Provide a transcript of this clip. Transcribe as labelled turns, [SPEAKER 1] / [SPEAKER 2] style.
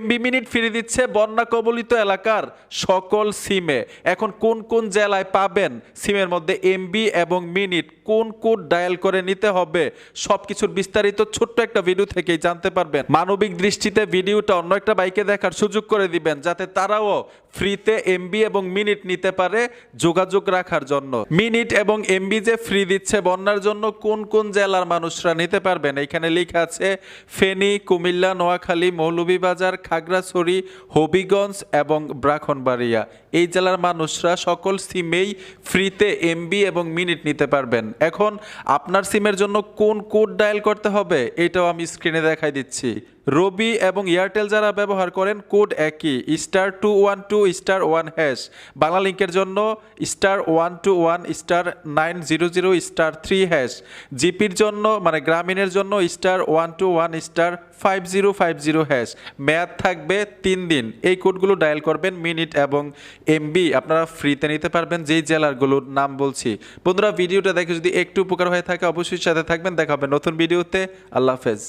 [SPEAKER 1] MB minute ফিরে দিচ্ছে বন্যা কবলিত এলাকার সকল সিমে। এখন কোন কোন জেলায় পাবেন সিমের মধ্যে এমবি এবং মিনিট? কোন কোড ডায়াল করে নিতে হবে? সবকিছুর বিস্তারিত ছোট্ট একটা ভিডিও থেকেই জানতে পারবেন। মানবিক দৃষ্টিতে ভিডিওটা অন্য একটা বাইকে দেখার সুযোগ করে দিবেন, যাতে তারাও ফ্রিতে এমবি এবং মিনিট নিতে পারে যোগাযোগ রাখার জন্য। মিনিট এবং এমবি যে ফ্রি দিচ্ছে বন্যার জন্য কোন কোন জেলার মানুষরা নিতে পারবেন? এখানে লেখা আছে, ফেনী, কুমিল্লা, নোয়াখালী, মৌলভীবাজার খাগড়াছড়ি, হবিগঞ্জ এবং ব্রাহ্মণবাড়িয়া। এই জেলার মানুষরা সকল সিমেই ফ্রিতে এমবি এবং মিনিট নিতে পারবেন। এখন আপনার সিমের জন্য কোন কোড ডায়াল করতে হবে, এটাও আমি স্ক্রিনে দেখাই দিচ্ছি। রবি এবং এয়ারটেল যারা ব্যবহার করেন, কোড একই, star two one two, star one hash. Bangla লিঙ্কের জন্য star one two one, star nine zero zero, star three hash. জিপির জন্য মানে গ্রামীণের জন্য star one two one, star five zero five zero hash. মেয়াদ থাকবে তিন দিন। এই কোডগুলো ডায়াল করবেন মিনিট এবং এমবি। আপনারা ফ্রিতে নিতে পারবেন যেই জেলারগুলোর নাম বলছি। বন্ধুরা, ভিডিওটা দেখে যদি একটু উপকার হয়ে থাকে, অবশ্যই সাথে থাকবেন। দেখা হবে নতুন ভিডিওতে। আল্লাহ হাফেজ।